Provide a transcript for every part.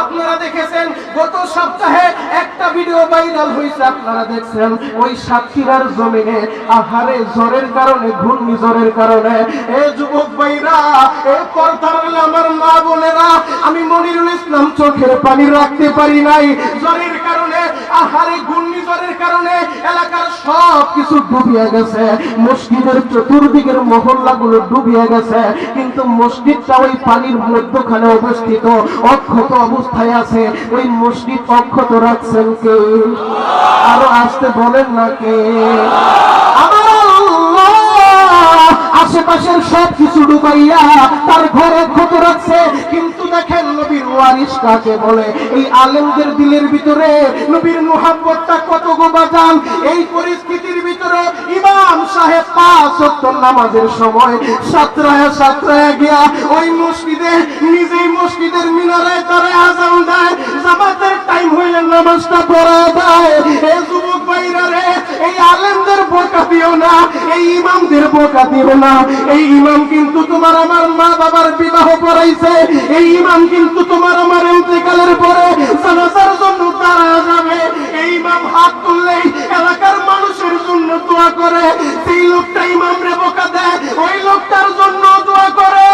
আপনারা দেখেছেন, গত সপ্তাহে একটা ভিডিও ভাইরাল হয়েছে, আপনারা দেখছেন, ওই সাতক্ষীরার জমিনে আহারে জ্বরের কারণে, ঘূর্ণিঝড়ের কারণে। এ যুবক ভাইরা, এ আড়ালে আমার মা বোনেরা, আমি মনিরুল ইসলাম চোখের পানি রাখতে পারি নাই। জ্বরের কারণে, আহারে ঘূর্ণিঝড়ের কারণে এলাকার সব কিছু ডুবিয়ে গেছে। মসজিদের চতুর্দিকের মহল্লাগুলো ডুবিয়ে গেছে, কিন্তু মসজিদটা ওই পানির মধ্যখানে অবস্থিত। অক্ষত অবস্থায় আছে, ওই মসজিদ অক্ষত রাখছেন কে? আরও আসতে বলেন না কে? আশেপাশের সব কিছু ডুবাইয়া তার ঘরে ক্ষত রাখছে, কিন্তু দেখেন নবীর ওয়ারিস কাকে বলে? এই আলেমদের দিলের ভিতরে নবীর মুহাব্বতটা কত গোবাজান এই পরিস্থিতির ইমাম সাহেব পাঁচ ওয়াক্ত নামাজের সময় সাতরায় সাতরায় গিয়া ওই মসজিদে, নিজেই মসজিদের মিনারায় তারা আজান দেয়। জামাতের টাইম হইলে নামাজটা পড়া দেয় এ যুবক এই আলেমদের বোকা দিও না, এই ইমামদের বোকা দিও না। এই ইমাম কিন্তু তোমার আমার মা বাবার বিবাহ করাইছে এই ইমাম কিন্তু তোমার আমার ইন্তেকালের পরে জানাজার জন্য দাঁড়া যাবে। এই ইমাম হাত তুললেই এলাকার দোয়া করে সেই লোকটা ইমাম রে বোকা দেয়, ওই লোকটার জন্য দোয়া করে।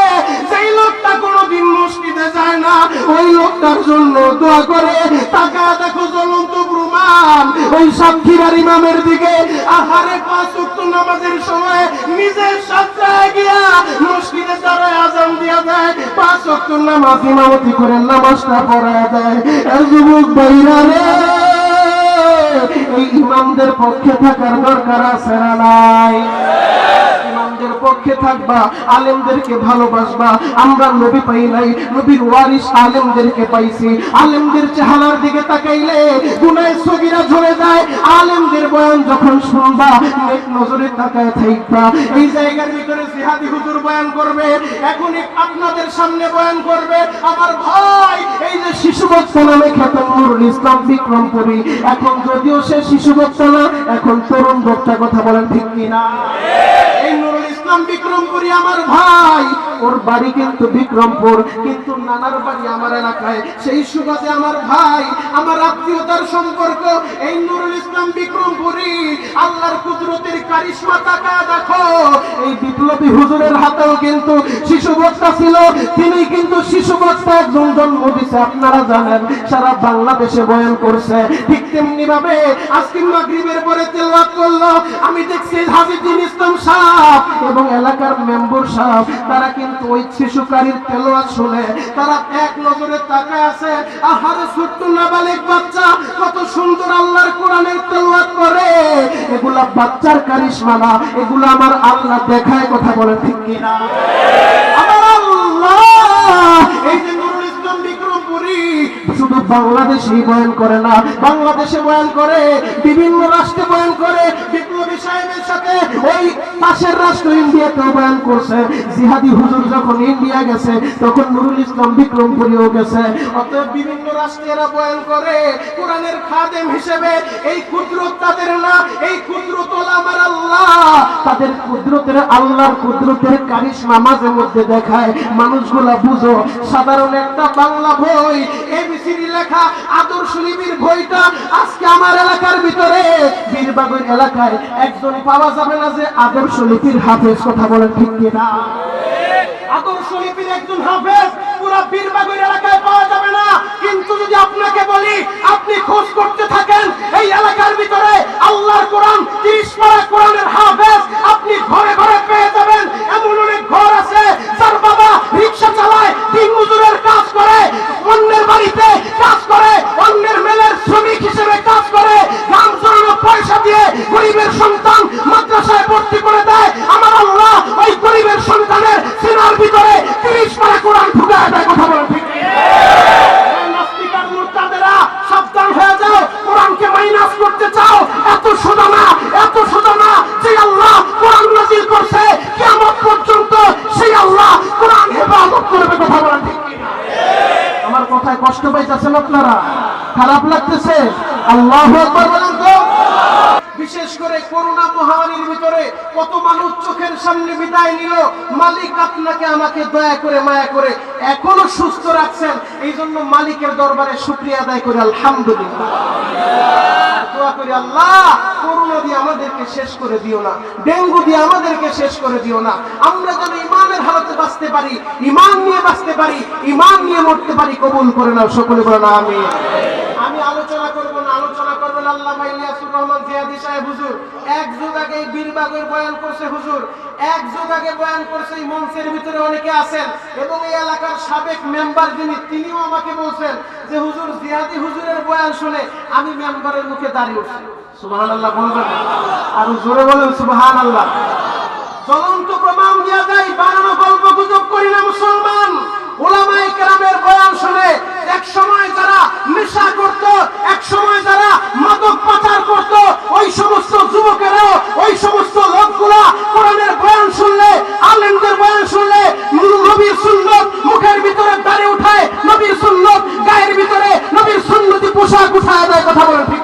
সেই লোকটা কোনোদিন মসজিদে যায় না, ওই লোকটার জন্য দোয়া করে। টাকা দেখো জ্বলন্ত প্রমাণ। ওই সাক্ষীরার ইমামের দিকে আহারে পাঁচ ওয়াক্ত নামাজের সময় নিজের সাথে গিয়া মসজিদে দাঁড়ায় আজান দিয়া দেয়। পাঁচ ওয়াক্ত নামাজ ইমামতি করে নামাজটা পড়ায় দেয়। যুবক ভাইরা রে ইমামদের পক্ষে থাকার দরকার আছে না নাই? পক্ষে থাকবা, আলেমদেরকে ভালোবাসবা। আমরা নবী পাই নাই, নবীর ওয়ারিস আলেমদেরকে পাইছি। আলেমদের চেহারার দিকে তাকাইলে গুনায় সগিরা ঝরে যায়। আলেমদের বয়ান যখন শুনবা, নেক নজরে তাকায় থাকবা। এই জায়গার ভিতরে জিহাদি হুজুর বয়ান করবে এখনই আপনাদের সামনে বয়ান করবে, আমার ভাই, এই যে শিশু বক্তা নামে খ্যাত নুরুল ইসলাম বিক্রমপুরী এখন যদিও সে শিশু বক্তা না, এখন তরুণ বক্তা কথা বলেন ঠিক কিনা? নুরুল বিক্রমপুরী আমার ভাই। ওর বাড়ি কিন্তু বিক্রমপুর, কিন্তু নানার বাড়ি আমার এলাকায়। সেই সুবাদে আমার ভাই, আমার আত্মীয়তার সম্পর্ক, এই নুরুল ইসলাম বিক্রমপুরী। আল্লাহর কুদরতের কারিশমা তাকায় দেখো। এই বিপ্লবী হুজুরের হাতেও কিন্তু শিশু বক্তা ছিল। তিনি কিন্তু শিশু বক্তা একজন জন্ম দিছে, আপনারা জানেন। সারা বাংলাদেশে বয়ান করছে, ঠিক তেমনি ভাবে আজকে মাগরিবের পরে তেলাওয়াত আমি দেখছি হাজিদিন ইসলাম সাহেব এবং এলাকার মেম্বার সাহেব, তারা কিন্তু ওই শিশুকারীর তেলাওয়াত শুনে, তারা এক নজরে তাকায় আছে। আহারে ছোট্ট নাবালিক বাচ্চা, কত সুন্দর আল্লাহর কোরআনের তেলাওয়াত করে এগুলা বাচ্চার কারিশমা না, এগুলা আমার আল্লাহ দেখায় কথা বলে, ঠিক কিনা আমার আল্লাহ, এই যে নুরুল ইসলাম বিক্রমপুরী, শুধু বাংলাদেশেই বয়ান করে না, বাংলাদেশে বয়ান করে, বিভিন্ন রাষ্ট্রে বয়ান করে তাদের কুদরতের, আল্লাহর কুদরতের কারিশমা মাঝে মধ্যে দেখায়। মানুষগুলা বুঝো, সাধারণ একটা বাংলা বই এবিসিডি লেখা, আদর্শ লিপির বইটা আজকে আমার এলাকার ভিতরে বীরবাগুর এলাকায় একজন পাওয়া যাবে না যে আদর্শ লিপির হাফেজ, কথা বলেন ঠিক কিনা? আদর্শ লিপির একজন হাফেজ পুরা বীরবাগুর এলাকায় পাওয়া যাবে না। কিন্তু যদি আপনাকে বলি, আপনি খোঁজ করতে থাকেন, এই এলাকার ভিতরে আল্লাহর কোরআন, তিরিশ পারা কোরআনের হাফেজ আপনি ঘরে ঘরে পেয়ে যাবেন। এমন অনেক ঘর আছে, যার বাবা রিক্সা চালায় দিন মজুরের কাজ করে, অন্যের বাড়িতে কাজ করে পাইতেছেন আপনারা? খারাপ লাগতেছে? আল্লাহ তো। বিশেষ করে করোনা মহামারীর ভিতরে কত মানুষ চোখের সামনে বিদায় নিল। মালিক আপনাকে আমাকে দয়া করে মায়া করে এখনও সুস্থ রাখছেন। এই জন্য মালিকের দরবারে শুক্রিয়া আদায় করে, আলহামদুলিল্লাহ। দোয়া আমাদেরকে শেষ করে দিও না। ডেঙ্গু দিয়ে আমাদেরকে শেষ করে দিও না। আমরা যেন বাঁচতে পারি, ইমান নিয়ে বাঁচতে পারি, ইমান নিয়ে মরতে পারি করে সকলে না আমি আমি আলোচনা করব না, আলোচনা আল্লামা ইলিয়াসুর রহমান জিয়াদি সাহেব, হুজুর। এক যুগ আগে বীরবাগের বয়ান করছে, হুজুর। এক যুগ আগে বয়ান করছে, এই মঞ্চের ভিতরে অনেকে আছেন এবং এই এলাকার সাবেক মেম্বার যিনি, তিনিও আমাকে বলছেন যে, হুজুর, জিয়াদি হুজুরের বয়ান শুনে আমি মেম্বারের মুখে দাঁড়িয়ে উঠছি। সুবহান আল্লাহ বলবেন? আর জোরে বলেন সুবহান আল্লাহ জ্বলন্ত প্রমাণ দেওয়া যায়, বানানো গল্প গুজব করি কথা ঠিক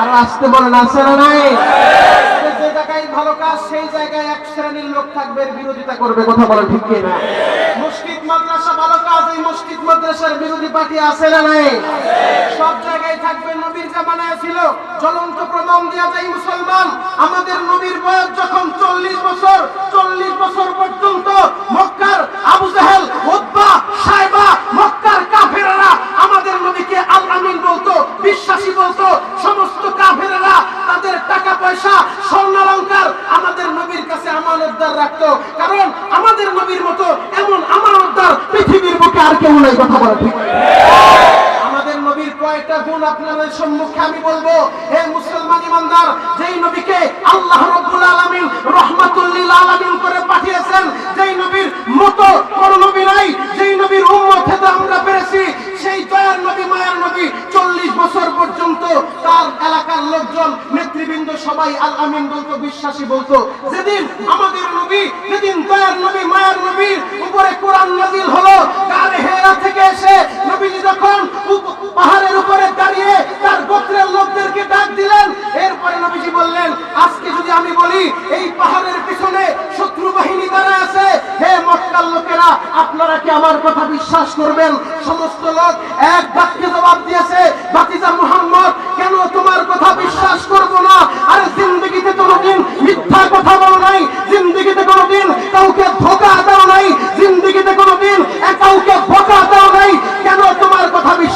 আর আসতে বলেন, আছে না নাই? যে জায়গায় ভালো কাজ, সেই জায়গায় এক শ্রেণির লোক থাকবে বিরোধিতা করবে, কথা ঠিক মাদ্রাসা ভালো কাজ, এই মাদ্রাসার বিরোধী পার্টি আছে না নাই? সব জায়গায় থাকবে, নবীর জামানায় ছিল, জ্বলন্ত প্রমাণ দেওয়া যায় মুসলমান। আমাদের নবীর বয়স যখন চল্লিশ বছর চল্লিশ বছর পর্যন্ত মক্কার আবু জাহেল সাইবা মক্কার কাফেরেরা আমাদের নবীকে আল আমিন বলতো বিশ্বাসী বলতো, সমস্ত কাফেরেরা তাদের টাকা, পয়সা স্বর্ণালঙ্কার আমাদের নবীর কাছে আমানতদার রাখতো। কারণ আমাদের নবীর মতো এমন আমানতদার পৃথিবীর বুকে আর কেউ নাই, কথা বলা ঠিক। আমাদের নবীর কয়েকটা গুণ আপনাদের সম্মুখে আমি বলব হে মুসলমান ইমানদার যেই নবীকে আল্লাহ রাব্বুল আলামিন রহমাতুল লিল আলামিন করে পাঠিয়েছেন যেই নবীর মতো কোন নবী নাই যেই নবীর উম্মত হতে আমরা পেরেছি সেই দয়ার নবী মায়ার নবী চল্লিশ বছর পর্যন্ত তার এলাকার লোকজন নেতৃবৃন্দ সবাই আল আমিন বলতো, বিশ্বাসী বলতো, যেদিন আমাদের নবী, যেদিন দয়ার নবী, মায়ার নবীর উপরে কোরআন নাজিল হলো গারে হেরা থেকে এসে নবীজি যখন পাহাড়ের উপরে দাঁড়িয়ে তার গোত্রের লোকদেরকে ডাক দিলেন, এরপরে নবীজি বললেন, আজকে যদি আমি বলি, এই পাহাড়ের পিছনে শত্রু বাহিনী দ্বারা আছে, হে মক্কার লোকেরা, আপনারা কি আমার কথা বিশ্বাস করবেন? সমস্ত লোক এক বাক্যে জবাব দিয়েছে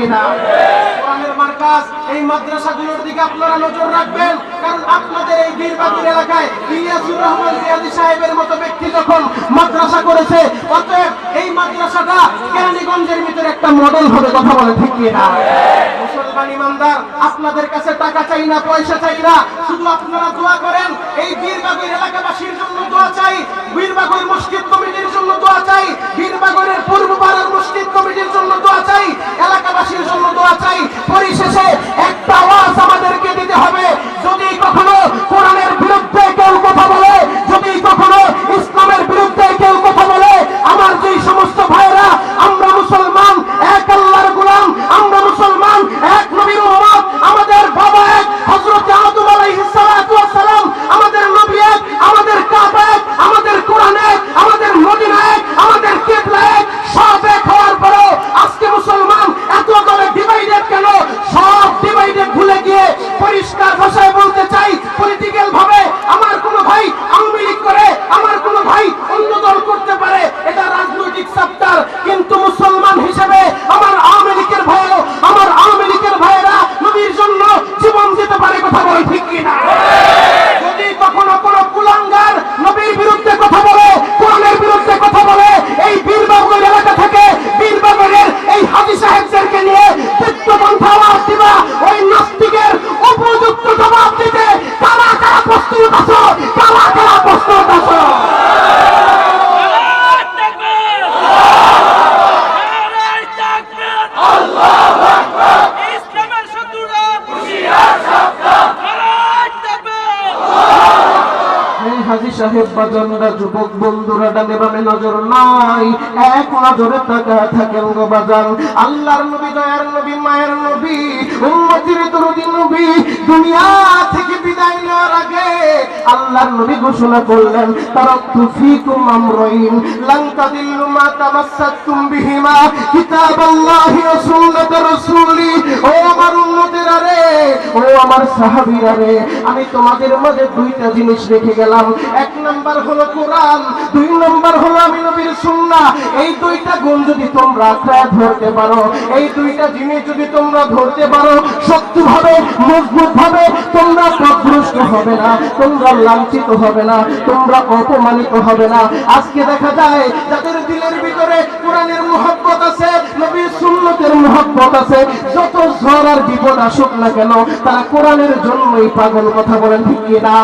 কিনা কোরআনের মার্কাজ আপনাদের কাছে টাকা চাই না, পয়সা চাই না, শুধু আপনারা দোয়া করেন, এই বীরবাগের এলাকাবাসীর জন্য দোয়া চাই, বীরবাগের মসজিদ কমিটির জন্য দোয়া চাই বীরবাগের পূর্ব চাই এলাকাবাসীর জন্য দোয়া চাই। পরিশেষে একটা আওয়াজ আমাদেরকে দিতে হবে যদি কখনো কোরআনের বিরুদ্ধে কেউ কথা বলে যদি কখনো ইসলামের বিরুদ্ধে কেউ কথা বলে আমার যেই সমস্ত ভাইরা আমরা মুসলমান এক আল্লাহর গোলাম আমরা মুসলমান এক নবীর উম্মত আমাদের বাবা এক হযরত আদম আলাইহিস সালাতু ওয়াস সালাম আমাদের নবী এক আমাদের কাবা এক আমাদের কোরআন এক আমাদের মদিনা এক আমাদের কিবলা এক সব এক হওয়ার পরেও আজকে মুসলমান এত ও আমার উম্মতেরা রে আমি তোমাদের মাঝে দুইটা জিনিস রেখে গেলাম। এক নাম্বার হলো কোরআন, দুই নাম্বার হলো আমি নবীর সুন্নাহ। এই দুইটা গুণ যদি তোমরা ধরতে পারো, এই দুইটা জিনিস যদি তোমরা ধরতে পারো, শক্তভাবে মজবুত ভাবে তোমরা পথভ্রষ্ট হবে না, তোমরা লাঞ্ছিত হবে না, তোমরা অপমানিত হবে না। আজকে দেখা যায়, যাদের দিলের ভিতরে কোরআনের মোহাব্বত আছে, নবীর সুন্নতের মোহাব্বত আছে, যত ঝড় আর বিপদ আসুক না কেন, তারা কোরআনের জন্যই পাগল, কথা বলেন ঠিক না